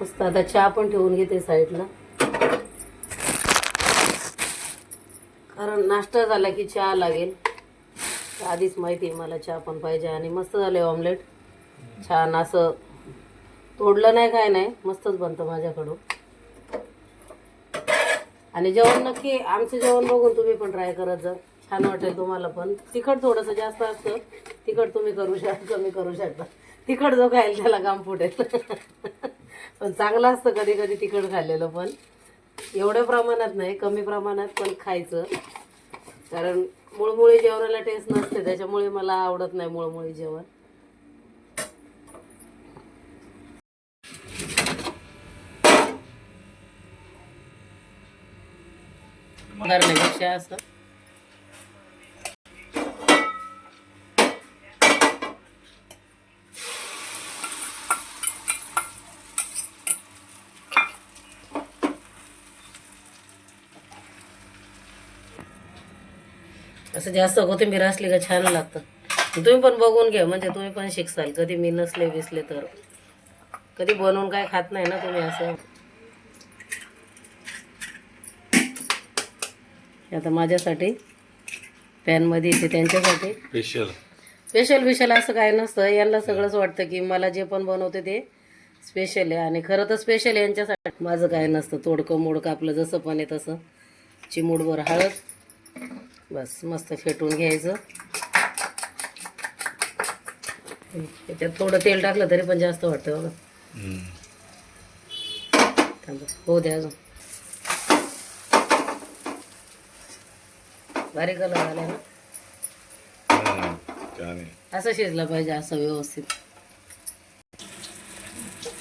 मस्त आता चहा पण ठेवून घेते साईडला. कारण नाश्ता झाला की चहा लागेल. आधीच माहिती आहे मला चहा पण पाहिजे आणि मस्त झाले ऑमलेट छान असं तोडलं नाही काय नाही. मस्तच बनतं माझ्याकडून. आणि जेवण नक्की आमचं जेवण बघून तुम्ही पण ट्राय करत जा. छान वाटेल तुम्हाला पण. तिखट थोडंसं जास्त असतं. तिखट तुम्ही करू शकता कमी करू शकता. तिखट जो खायला त्याला काम फुटेल. पण चांगलं असतं कधी कधी तिखट खाल्लेलं पण. एवढ्या प्रमाणात नाही कमी प्रमाणात पण खायचं. कारण मुळमुळी जेवणाला टेस्ट नसते त्याच्यामुळे मला आवडत नाही मुळमुळी जेवण. करण्यापेक्षा असं. असं जास्त कोथिंबीर असली का छान लागतं. तुम्ही पण बघून घ्या म्हणजे तुम्ही पण शिकसाल. कधी मी नसले विसले तर. कधी बनवून काय खात नाही ना तुम्ही असं. आता माझ्यासाठी पॅनमध्ये येते त्यांच्यासाठी. स्पेशल स्पेशल बिशल असं काय नसतं. यांना सगळंच वाटतं की मला जे पण बनवते ते स्पेशल आहे. आणि खरं तर स्पेशल यांच्यासाठी. माझं काय नसतं. तोडकं मोडकं आपलं जसं पण आहे तसं. चिमूटभर हळद. बस मस्त फेटून घ्यायचं. त्याच्यात थोडं तेल टाकलं तरी पण जास्त वाटतं बघा. हो द्या अजून. बारीक कलर आला ना? असं शिजलं पाहिजे असं व्यवस्थित.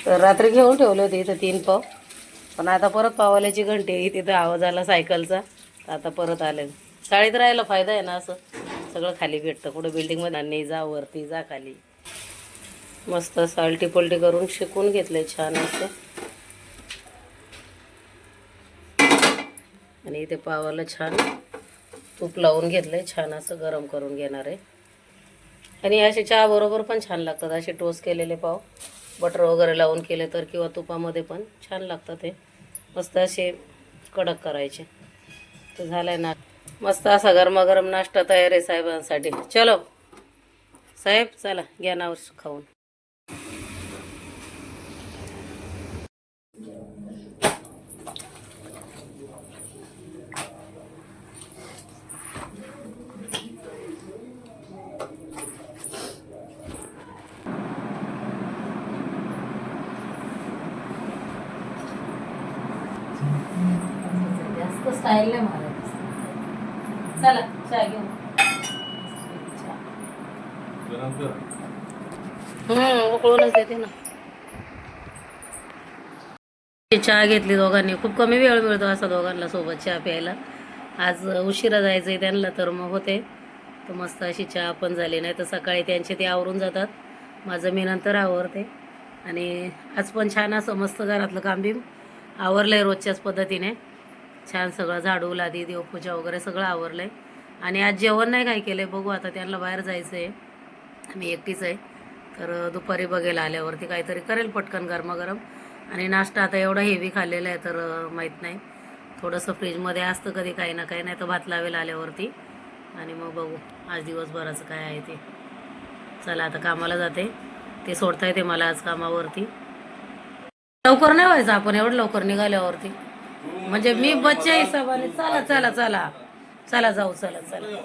तर रात्री घेऊन ठेवले होते इथं तीन पाव. पण आता परत पावाल्याची घंटी इथे तिथं आवाज आला सायकलचा. आता परत आले. शाळेत राहायला फायदा आहे ना असं? सगळं खाली भेटतं. कुठं बिल्डिंगमध्ये नाही जा वरती जा खाली. मस्त सालटी पलटी करून शिकून घेतले छान असं. आणि इथे पावाला छान तूप लावून घेतलंय छान असं गरम करून घेणार आहे. आणि असे चहा बरोबर पण छान लागतात. असे टोस्ट केलेले पाव बटर वगैरे लावून केले तर किंवा तुपामध्ये पण छान लागतात ते मस्त असे कडक करायचे. तर झालाय ना. मस्त असा गरमागरम नाश्ता तयार आहे साहेबांसाठी. चलो. साहेब चला घ्या नाव खाऊन. जास्त स्टाईल आहे मला चला चहा घेऊन. हम्म उकळूनच देते ना. चहा घेतली दोघांनी. खूप कमी वेळ मिळतो असा दोघांना सोबत चहा प्यायला. आज उशिरा जायचं आहे त्यांना तर मग होते. तर मस्त अशी चहा पण झाली. नाही तर सकाळी त्यांचे ते आवरून जातात. माझं मी नंतर आवरते. आणि आज पण छान असं मस्त घरातलं काम बी आवरलं आहे रोजच्याच पद्धतीने. छान सगळं झाडू लादी देवपूजा वगैरे सगळं आवरलं आहे आणि आज जेवण नाही काय केलं आहे बघू आता त्यांना बाहेर जायचं आहे आम्ही एकटीच आहे. तर दुपारी बघेल आल्यावरती काहीतरी करेल पटकन गरमागरम. आणि नाश्ता आता एवढा हेवी खाल्लेला आहे तर माहीत नाही. थोडंसं फ्रीजमध्ये असतं कधी काही ना काही नाही तर भात लावेल आल्यावरती. आणि मग बघू आज दिवसभराचं काय आहे ते. चला आता कामाला जाते. ते सोडता येते मला आज कामावरती. लवकर नाही व्हायचं आपण एवढं लवकर निघाल्यावरती. म्हणजे मी बच्च्या हिशोबाने. चला चला चला. चला जाऊ चला चला.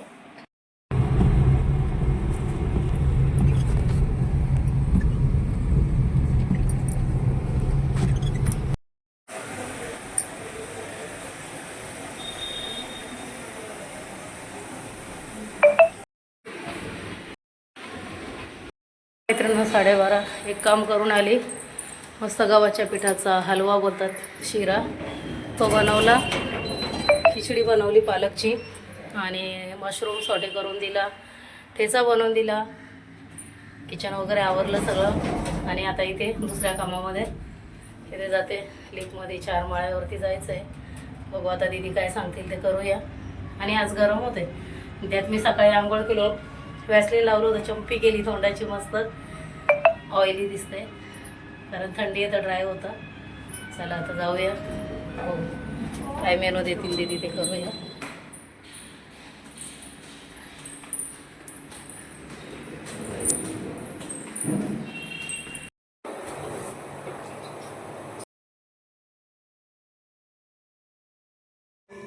मित्रांनो साडेबारा एक काम करून आली. मस्त गव्हाच्या पिठाचा हलवा बोलतात शिरा. तो बनवला. खिचडी बनवली पालकची. आणि मशरूम सॉटे करून दिला. ठेचा बनवून दिला. किचन वगैरे आवरलं सगळं. आणि आता इथे दुसऱ्या कामामध्ये. इथे जाते. लिफ्टमध्ये चार माळ्यावरती जायचं आहे बघू आता दिदी काय सांगतील ते करूया. आणि आज गरम होते त्यात मी सकाळी आंघोळ केलो. वॅसलीन लावलं होतं. चंपी केली तोंडाची मस्त. ऑइली दिसते कारण थंडी आहे तर ड्राय होतं. चला आता जाऊया. काय मेनू देतील दीदी ते करूया.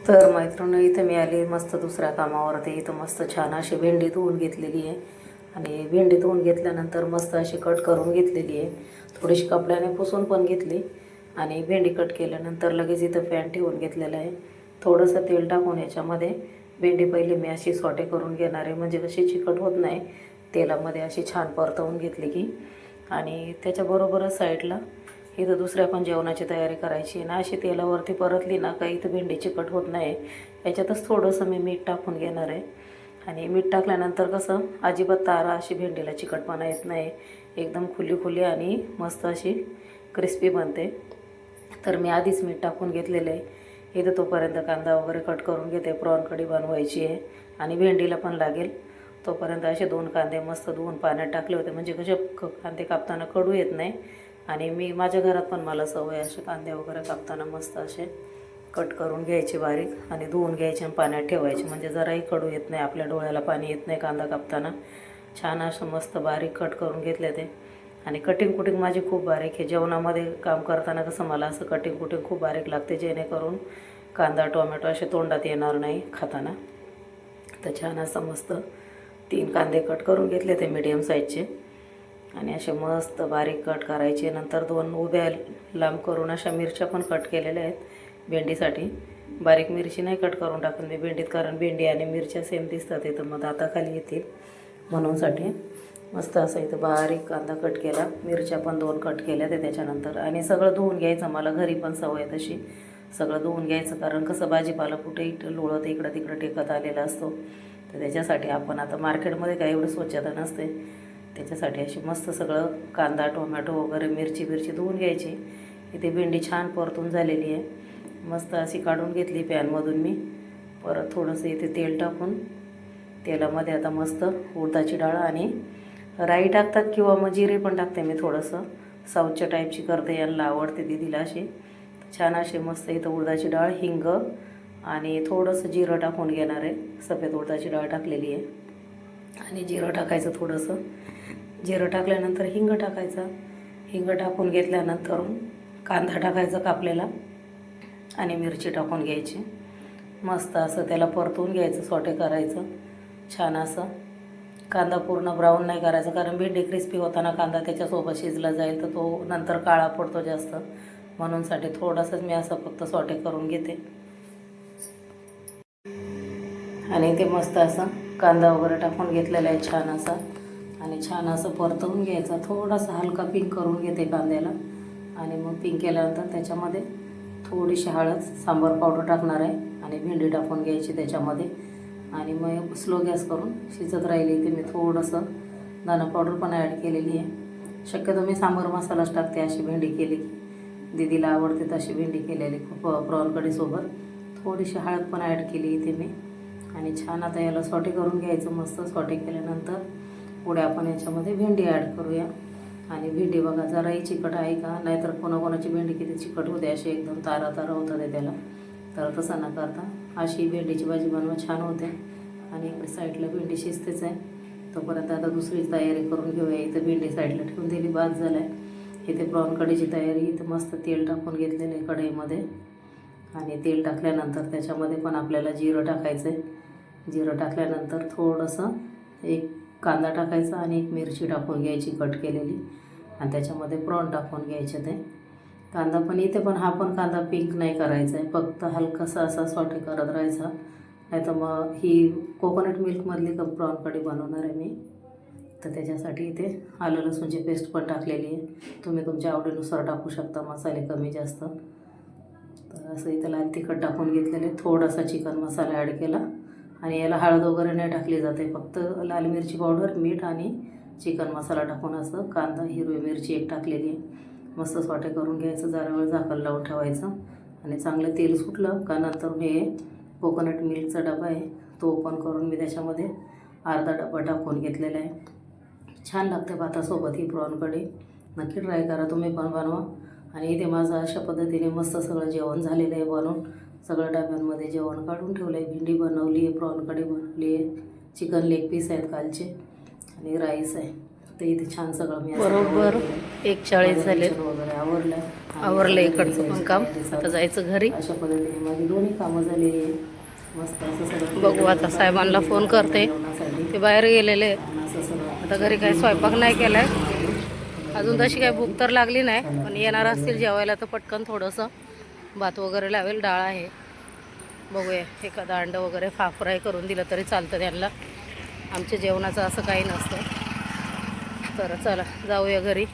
तर मैत्रिणी इथं मी आली मस्त दुसऱ्या कामावरती. इथं मस्त छान अशी भेंडी धुवून घेतलेली आहे. आणि भेंडी धुवून घेतल्यानंतर मस्त अशी कट करून घेतलेली आहे. थोडीशी कपड्याने पुसून पण घेतली. आणि भेंडी कट केल्यानंतर लगेच इथं फॅन ठेवून घेतलेलं आहे. थोडंसं तेल टाकून याच्यामध्ये भेंडी पहिले मी अशी सॉटे करून घेणार आहे. म्हणजे कशी चिकट होत नाही तेलामध्ये अशी छान परतवून घेतली की. आणि त्याच्याबरोबरच साईडला इथं दुसऱ्या पण जेवणाची तयारी करायची आहे. ना अशी तेलावरती परतली ना काही इथं भेंडी चिकट होत नाही. याच्यातच थोडंसं मी मीठ टाकून घेणार आहे. आणि मीठ टाकल्यानंतर कसं अजिबात तारा अशी भेंडीला चिकटपणा येत नाही. एकदम खुली खुली आणि मस्त अशी क्रिस्पी बनते. तर मी आधीच मीठ टाकून घेतलेलं आहे. इथं तोपर्यंत कांदा वगैरे कट करून घेते. प्रॉन कढी बनवायची आहे आणि भेंडीला पण लागेल. तोपर्यंत असे दोन कांदे मस्त धुवून पाण्यात टाकले होते. म्हणजे कसे क कांदे कापताना कडू येत नाही. आणि मी माझ्या घरात पण मला सवय असे कांदे वगैरे कापताना मस्त असे कट करून घ्यायचे बारीक आणि धुवून घ्यायचे आणि पाण्यात ठेवायचे. म्हणजे जराही कडू येत नाही. आपल्या डोळ्याला पाणी येत नाही कांदा कापताना. छान असं मस्त बारीक कट करून घेतले ते. आणि कटिंग कुटिंग माझी खूप बारीक आहे. जेवणामध्ये काम करताना कसं मला असं कटिंग कुटिंग खूप बारीक लागते जेणेकरून कांदा टोमॅटो असे तोंडात येणार नाही खाताना. तर छान असं मस्त तीन कांदे कट करून घेतले ते मीडियम साईजचे आणि असे मस्त बारीक कट करायचे. नंतर दोन उभ्या लांब करून अशा मिरच्या पण कट केलेल्या आहेत भेंडीसाठी. बारीक मिरची नाही कट करून टाकून मी भेंडीत कारण भेंडी आणि मिरच्या सेम दिसतात तर मग दाताखाली येतील म्हणूनसाठी. मस्त असं इथं बारीक कांदा कट केला. मिरच्या पण दोन कट केल्या ते त्याच्यानंतर. आणि सगळं धुवून घ्यायचं. मला घरी पण सवय तशी. सगळं धुवून घ्यायचं. कारण कसं भाजीपाला कुठे इकडं लोळत इकडं तिकडं टेकत आलेला असतो. तर त्याच्यासाठी आपण आता मार्केटमध्ये काय एवढं स्वच्छता नसते. त्याच्यासाठी अशी मस्त सगळं कांदा टोमॅटो वगैरे मिरची बिरची धुवून घ्यायची. इथे भेंडी छान परतून झालेली आहे. मस्त अशी काढून घेतली पॅनमधून मी. परत थोडंसं इथे तेल टाकून. तेलामध्ये आता मस्त उडदाची डाळ आणि राई टाकतात किंवा मग जिरे पण टाकते मी थोडंसं. साऊथच्या टाईपची करते यांना आवडते दिदीला अशी. छान अशी मस्त इथं उडदाची डाळ हिंग आणि थोडंसं जिरं टाकून घेणार आहे. सफेद उडदाची डाळ टाकलेली आहे. आणि जिरं टाकायचं थोडंसं. जिरं टाकल्यानंतर हिंग टाकायचं. हिंग टाकून घेतल्यानंतर कांदा टाकायचा कापलेला आणि मिरची टाकून घ्यायची. मस्त असं त्याला परतून घ्यायचं सॉटे करायचं. छान असं. कांदा पूर्ण ब्राऊन नाही करायचा कारण भेंडी क्रिस्पी होताना कांदा त्याच्यासोबत शिजला जाईल तर तो नंतर काळा पडतो जास्त. म्हणूनसाठी थोडासाच मी असं फक्त सॉटे करून घेते. आणि ते मस्त असं कांदा वगैरे टाकून घेतलेला आहे छान असा. आणि छान असं परतवून घ्यायचा. थोडासा हलका पिंक करून घेते कांद्याला. आणि मग पिंक केल्यानंतर त्याच्यामध्ये थोडीशी हळद सांबार पावडर टाकणार आहे. आणि भेंडी टाकून घ्यायची त्याच्यामध्ये. आणि मग स्लो गॅस करून शिजत राहिली ते मी थोडंसं दाणा पावडर पण ॲड केलेली आहे. शक्यतो मी सांबार मसालाच टाकते अशी भेंडी केली दीदीला आवडते तशी भेंडी केलेली खूप प्रॉन कढीसोबत थोडीशी हळद पण ॲड केली इथे मी. आणि छान आता याला सॉटे करून घ्यायचं मस्त सॉटे केल्यानंतर पुढे आपण याच्यामध्ये भेंडी ॲड करूया. आणि भेंडी बघा जराही चिकट आहे का? नाहीतर कोणाकोणाची भेंडी किती चिकट होते अशी एकदम तारा तारा होतात त्याला. तर तसं न करता अशी भेंडीची भाजी बनवा छान होते. आणि इकडे साईडला भेंडी शिजतेच आहे. तोपर्यंत आता दुसरी तयारी करून घेऊया. इथं भेंडी साईडला ठेवून दिली बाद झाला आहे इथे प्रॉन कढीची तयारी इथं मस्त तेल टाकून घेतलेलं आहे कढईमध्ये. आणि तेल टाकल्यानंतर त्याच्यामध्ये पण आपल्याला जिरं टाकायचं आहे जिरं टाकल्यानंतर थोडंसं एक कांदा टाकायचा आणि एक मिरची टाकून घ्यायची कट केलेली. आणि त्याच्यामध्ये प्रॉन टाकून घ्यायचे ते. कांदा पण इथे पण हा पण कांदा पिंक नाही करायचा आहे फक्त हलकासा असा सॉटे करत राहायचा. नाही तर मग ही कोकोनट मिल्कमधली कप प्रॉन कढी बनवणार आहे मी. तर त्याच्यासाठी इथे आलं लसूणची पेस्ट पण टाकलेली आहे. तुम्ही तुमच्या आवडीनुसार टाकू शकता मसाले कमी जास्त. तर असं इथं लाल तिखट टाकून घेतलेले थोडासा चिकन मसाला ॲड केला. आणि याला हळद वगैरे नाही टाकली जाते फक्त लाल मिरची पावडर मीठ आणि चिकन मसाला टाकून असं कांदा हिरवी मिरची एक टाकलेली आहे. मस्त स्वाटे करून घ्यायचं. जरा वेळ झाकण लावून ठेवायचं. आणि चांगलं तेल सुटलं का नंतर हे कोकोनट मिल्कचा डबा आहे. तो ओपन करून मी त्याच्यामध्ये अर्धा डबा टाकून घेतलेला आहे. छान लागते भातासोबत ही प्रॉन कढी नक्की ट्राय करा तुम्ही पण बनवा. आणि इथे माझं अशा पद्धतीने मस्त सगळं जेवण झालेलं आहे बनवून सगळं डब्यांमध्ये जेवण काढून ठेवलं आहे भेंडी बनवली आहे प्रॉन कढी बनवली आहे. चिकन लेग पीस आहेत कालचे. आणि राईस आहे. तर इथे छान सगळं मी बरोबर. एक चाळीस झाले वगैरे आवरलं आवरलं इकडचं पण काम. जायचं घरी. अशा पद्धतीने माझी दोन्ही कामं झालेली आहे बघू आता साहेबांना फोन करते. ते बाहेर गेलेले. आहेत. आता घरी काही स्वयंपाक नाही केलाय. अजून तशी काही भूक तर लागली नाही पण येणार असतील जेवायला तर पटकन थोडंसं. भात वगैरे लावेल डाळ आहे. बघूया एखादा अंड वगैरे फाफराय करून दिलं तरी चालतं त्यांना. आमच्या जेवणाचं असं काही नसतं. तर चला जाऊया घरी.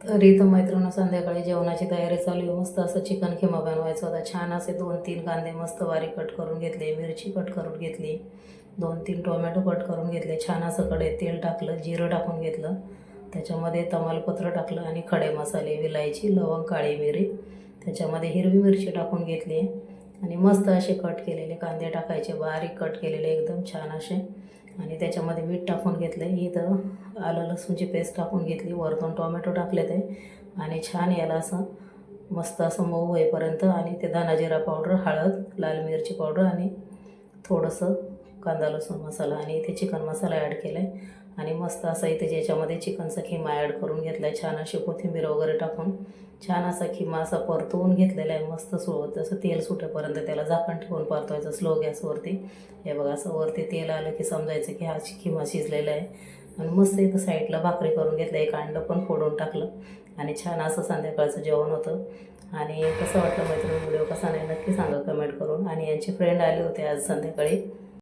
तर इथं मैत्रिणी संध्याकाळी जेवणाची तयारी चालू आहे. मस्त असं चिकन किमा बनवायचं होता. छान असे दोन तीन कांदे मस्त बारीक कट करून घेतले मिरची कट करून घेतली दोन तीन टोमॅटो कट करून घेतले छान असं कडे तेल टाकलं जिरं टाकून घेतलं त्याच्यामध्ये तमालपत्र टाकलं आणि खडे मसाले विलायची लवंग काळी मिरी त्याच्यामध्ये हिरवी मिरची टाकून घेतली आणि मस्त असे कट केलेले कांदे टाकायचे बारीक कट केलेले एकदम छान असे. आणि त्याच्यामध्ये मीठ टाकून घेतलं आहे इथं आलं लसूणची पेस्ट टाकून घेतली. वरतून टोमॅटो टाकले ते. आणि छान याला असं मस्त असं मऊ होईपर्यंत आणि ते दाना जिरा पावडर हळद लाल मिरची पावडर आणि थोडंसं कांदा लसूण मसाला आणि इथे चिकन मसाला ॲड केला आहे आणि मस्त असा इथे ज्याच्यामध्ये चिकनचा खिमा ॲड करून घेतला आहे छान अशी कोथिंबीर वगैरे टाकून छान असा खिमा असा परतवून घेतलेला आहे. मस्त सुळवत असं तेल सुटेपर्यंत त्याला झाकण ठेवून परतवायचं स्लो गॅसवरती हे बघा असं वरती तेल आलं की समजायचं की हा खिमा शिजलेला आहे. आणि मस्त इथं साईडला भाकरी करून घेतलं. एक अंडं पण फोडून टाकलं. आणि छान असं संध्याकाळचं जेवण होतं. आणि कसं वाटलं मैत्रिणी व्हिडिओ कसा नाही नक्की सांगा कमेंट करून. आणि यांचे फ्रेंड आले होते आज संध्याकाळी.